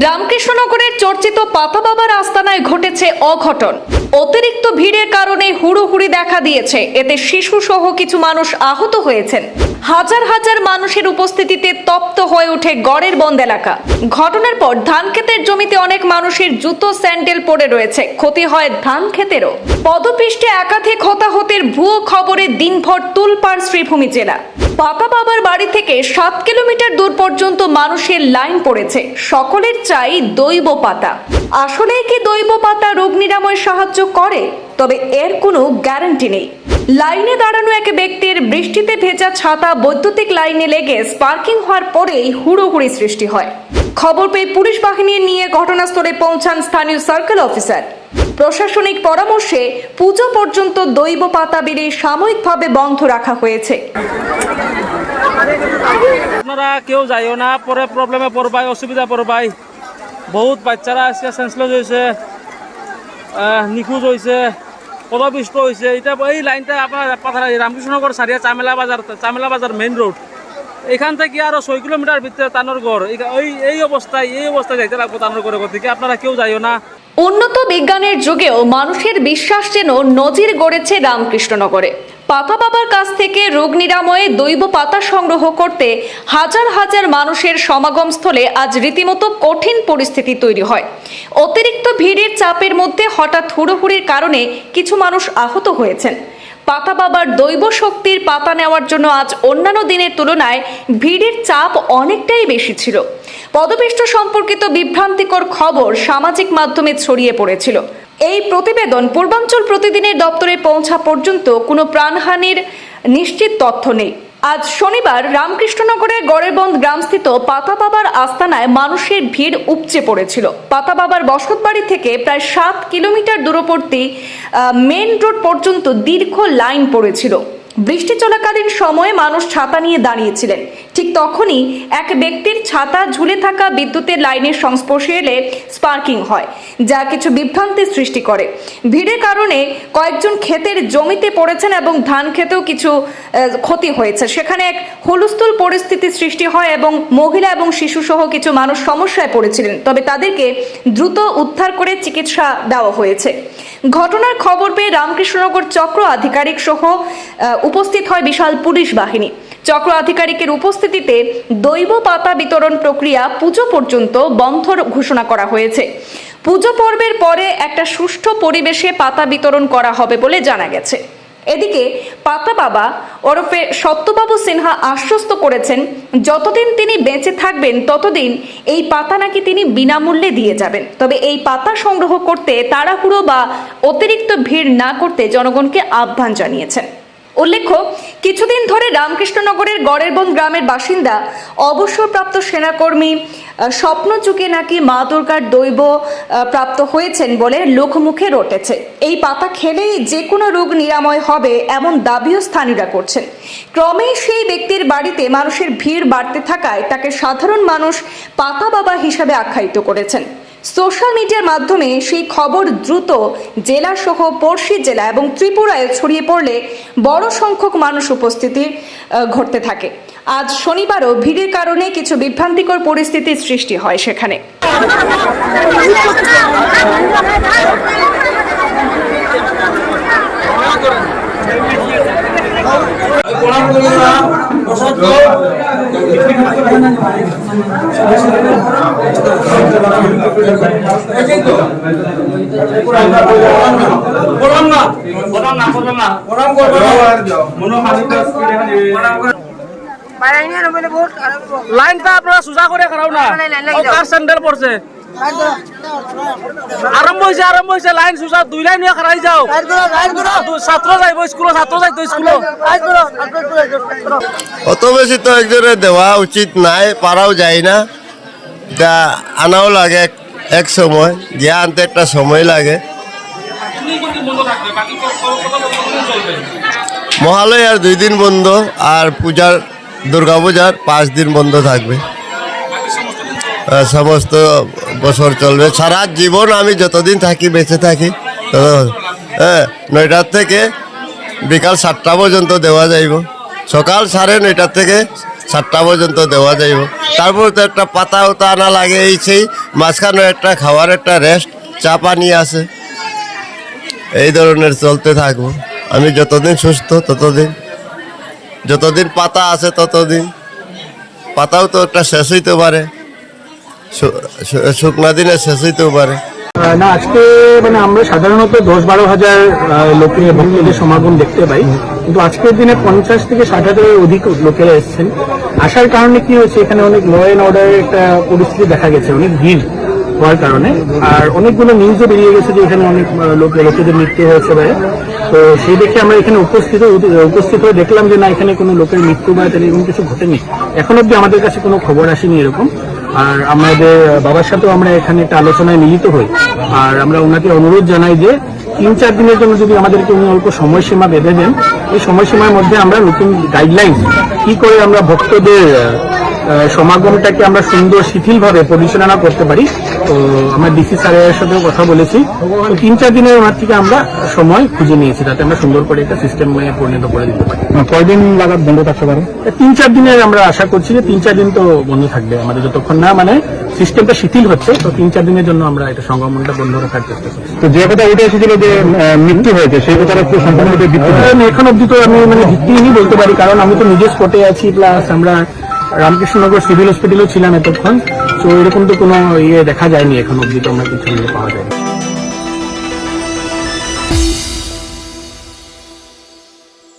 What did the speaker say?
রামকৃষ্ণনগরের চর্চিত পাতা বাবার আস্তানায় ঘটেছে অঘটন। অতিরিক্ত ভিড়ের কারণে হুড়োহুড়ি দেখা দিয়েছে। এতে শিশু সহ কিছু মানুষ আহত হয়েছেন। হাজার হাজার মানুষের উপস্থিতিতে তপ্ত হয়ে ওঠে গড়ের বন্দ এলাকা। ঘটনার পর ধান ক্ষেতের জমিতে অনেক মানুষের জুতো, স্যান্ডেল পড়ে রয়েছে। ক্ষতি হয় ধান ক্ষেতেরও পদপৃষ্ঠে একাধিক হতাহতের ভুয়ো খবরে দিনভর তুলপাড় শ্রীভূমি জেলা। পাতা বাবার বাড়ি থেকে সাত কিলোমিটার দূর পর্যন্ত মানুষের লাইন পড়েছে। সকলের চাই দৈব পাতা। আসলে কি দৈব পাতা রোগ নিরাময় সাহায্য করে? তবে এর কোনো গ্যারান্টি নেই। লাইনে দাঁড়ানো এক ব্যক্তির বৃষ্টিতে ভেজা ছাতা বৈদ্যুতিক লাইনে লেগে স্পার্কিং হওয়ার পরেই হুড়োহুড়ি সৃষ্টি হয়। খবর পেয়ে পুলিশ বাহিনী নিয়ে ঘটনাস্থলে পৌঁছান স্থানীয় সার্কেল অফিসার। প্রশাসনিক পরামর্শে পুজো পর্যন্ত দৈব পাতা বিলি সাময়িকভাবে বন্ধ রাখা হয়েছে। আপনারা কেউ যাইও না, পরে প্রবলেমে পড়বাই, অসুবিধা পড়বাই। বহুত বাচ্চারা আজকে সেন্সলেস হয়েছে নিখোঁজ হয়েছে পদপিষ্ট হয়েছে এটা এই লাইনটা আপনার রামকৃষ্ণনগর সারিয়া চামেলা বাজার চামেলা বাজার মেইন রোড এখান থেকে আরও ছয় কিলোমিটার ভিতরে তানোর গড়। এই- অবস্থায় এই অবস্থায় যাইতে লাগবো তানোর গড়ের থেকে আপনারা কেউ যাইও না? উন্নত বিজ্ঞানের যুগেও মানুষের বিশ্বাস যেন নজির গড়েছে রামকৃষ্ণনগরে। পাতা বাবার কাছ থেকে রোগ নিরাময়ে দৈব পাতা সংগ্রহ করতে হাজার হাজার মানুষের সমাগম স্থলে আজ রীতিমতো কঠিন পরিস্থিতি তৈরি হয়। অতিরিক্ত ভিড়ের চাপের মধ্যে হঠাৎ হুড়োহুড়ির কারণে কিছু মানুষ আহত হয়েছেন। পাতা বাবার দৈব শক্তির পাতা নেওয়ার জন্য আজ অন্যান্য দিনের তুলনায় ভিড়ের চাপ অনেকটাই বেশি ছিল। পদপিষ্ট সম্পর্কিত বিভ্রান্তিকর খবর সামাজিক মাধ্যমে ছড়িয়ে পড়েছিল। এই প্রতিবেদন পূর্বাঞ্চল প্রতিদিনের দপ্তরে পৌঁছা পর্যন্ত কোনো প্রাণহানির নিশ্চিত তথ্য নেই। আজ শনিবার রামকৃষ্ণনগরের গড়েরবন্দ গ্রামস্থিত পাতা বাবার আস্তানায় মানুষের ভিড় উপচে পড়েছিল। পাতা বাবার বসতবাড়ি থেকে প্রায় সাত কিলোমিটার দূরবর্তী মেন রোড পর্যন্ত দীর্ঘ লাইন পড়েছিল। বৃষ্টি চলাকালীন সময়ে মানুষ ছাতা নিয়ে দাঁড়িয়েছিলেন। ঠিক তখনই এক ব্যক্তির ছাতা ঝুলে থাকা বিদ্যুতের লাইনের সংস্পর্শে এলে স্পার্কিং হয়। যা কিছু বিভ্রান্তির সৃষ্টি করে। ভিড়ের কারণে কয়েকজন ক্ষেতের জমিতে পড়েছেন এবং ধান ক্ষেতেও কিছু ক্ষতি হয়েছে। সেখানে এক হুলস্থুল পরিস্থিতি সৃষ্টি হয় এবং মহিলা এবং শিশু সহ কিছু মানুষ সমস্যায় পড়েছিলেন। তবে তাদেরকে দ্রুত উদ্ধার করে চিকিৎসা দেওয়া হয়েছে। ঘটনার খবর পেয়ে রামকৃষ্ণনগর চক্র আধিকারিক সহ উপস্থিত হয় বিশাল পুলিশ বাহিনী। চক্র আধিকারিকের উপস্থিতিতে দৈব পাতা বিতরণ প্রক্রিয়া পুজো পর্যন্ত বন্ধ ঘোষণা করা হয়েছে। পুজো পর্বের পরে একটা সুষ্ঠু পরিবেশে পাতা বিতরণ করা হবে বলে জানা গেছে। এদিকে পাতা বাবা ওরফে সত্যবাবু সিনহা আশ্বস্ত করেছেন, যতদিন তিনি বেঁচে থাকবেন ততদিন এই পাতা নাকি তিনি বিনামূল্যে দিয়ে যাবেন। তবে এই পাতা সংগ্রহ করতে তাড়াহুড়ো বা অতিরিক্ত ভিড় না করতে জনগণকে আহ্বান জানিয়েছেন। উল্লেখ্য কিছুদিন ধরে রামকৃষ্ণনগরের গড়েরবন গ্রামের বাসিন্দা, অবসরপ্রাপ্ত সেনাকর্মী স্বপ্ন চুকে নাকি মা দুর্গার দৈব প্রাপ্ত হয়েছেন বলে লোকমুখে রটেছে। এই পাতা খেলেই যে কোনো রোগ নিরাময় হবে এমন দাবিও স্থানীয়রা করছেন। ক্রমেই সেই ব্যক্তির বাড়িতে মানুষের ভিড় বাড়তে থাকায় তাকে সাধারণ মানুষ পাতা বাবা হিসাবে আখ্যায়িত করেছেন। সোশ্যাল মিডিয়ার মাধ্যমে সেই খবর দ্রুত জেলা সহ পড়শি জেলা এবং ত্রিপুরায় ছড়িয়ে পড়লে বড় সংখ্যক মানুষ উপস্থিতি ঘটতে থাকে। আজ শনিবারও ভিড়ের কারণে কিছু বিভ্রান্তিকর পরিস্থিতির সৃষ্টি হয় সেখানে। লাইনটা আপনারা সোজা করে খারাও না কার স্যান্ডেল পড়ছে আরম্ভ হয়েছে আরম্ভ হয়েছে লাইন সোজা দুই লাইন নিয়ে খারাই যাও। ছাত্র যাইব স্কুলে ছাত্র যাইতো স্কুলে। অত বেশি তো একজনের দেওয়া উচিত নাই পারাও যায় না। এটা আনাও লাগে এক- সময় গিয়ে আনতে একটা সময় লাগে। মহালয় আর দুই দিন বন্ধ আর পূজার দুর্গা পূজার পাঁচ দিন বন্ধ থাকবে। সমস্ত বছর চলবে। সারা জীবন আমি যতদিন থাকি, বেঁচে থাকি হ্যাঁ নয়টার থেকে বিকাল সাতটা পর্যন্ত দেওয়া যাইব। সকাল সাড়ে নয়টার থেকে সাতটা পর্যন্ত দেওয়া যাইব। তারপর তো একটা পাতা উতা আনা লাগে, এই সেই মাঝখানে একটা খাওয়ার একটা রেস্ট চা পানি আছে। এই ধরনের চলতে থাকব। আমি যতদিন সুস্থ, ততদিন। যতদিন পাতা আছে, ততদিন। পাতাও তো একটা শেষ হইতে পারে। শুকনা দিনে শেষ হইতেও পারে। না আজকে মানে আমরা সাধারণত দশ বারো হাজার আহ, লোকের ভক্তদের সমাগম দেখতে পাই। কিন্তু আজকের দিনে পঞ্চাশ থেকে ষাট হাজারের অধিক লোকেরা এসেছেন। আসার কারণে কি হয়েছে? এখানে অনেক ল অ্যান্ড অর্ডারের একটা পরিস্থিতি দেখা গেছে অনেক ভিড় হওয়ার কারণে। আর অনেকগুলো নিউজও বেরিয়ে গেছে যে এখানে অনেক লোক লোকেদের মৃত্যু হয়েছে বা তো সেই দেখে আমরা এখানে উপস্থিত উপস্থিত হয়ে দেখলাম যে না এখানে কোনো লোকের মৃত্যু বা এরকম কিছু ঘটেনি। এখন অব্দি আমাদের কাছে কোনো খবর আসেনি এরকম। আর আমাদের বাবার সাথেও আমরা এখানে একটা আলোচনায় মিলিত হই। আর আমরা ওনাকে অনুরোধ জানাই যে তিন চার দিনের জন্য যদি আমাদেরকে উনি অল্প সময়সীমা বেঁধে দেন, এই সময়সীমার মধ্যে আমরা নতুন গাইডলাইন কি করে আমরা ভক্তদের সমাগমটাকে আমরা সুন্দর শিথিলভাবে পরিচালনা করতে পারি। তো আমরা ডিসি স্যারের সাথেও কথা বলেছি। তো তিন চার দিনের মাঠ থেকে আমরা সময় খুঁজে নিয়েছি যাতে আমরা সুন্দর করে একটা সিস্টেমে পরিণত করে দিতে পারি। কয়দিন লাগাত বন্ধ থাকতে পারে? তিন চার দিনের আমরা আশা করছি যে তিন চার দিন তো বন্ধ থাকবে। আমাদের যতক্ষণ না মানে সিস্টেমটা শিথিল হচ্ছে তো তিন চার দিনের জন্য আমরা এটা সংগমনটা বন্ধ রাখার চেষ্টা করছি। তো যে কথা উঠে এসেছিল যে মৃত্যু হয়েছে সেই কথাটা একটু সম্পূর্ণরূপে এখন অব্দি তো আমি মানে ভিত্তিহীনই বলতে পারি কারণ আমি তো নিজে স্পটে আছি প্লাস আমরা রামকৃষ্ণনগর সিভিল হসপিটালেও ছিলাম এতক্ষণ, তো এরকম তো কোনো ইয়ে দেখা যায়নি এখন অব্দি তো আমরা কিছু পাওয়া যায়নি।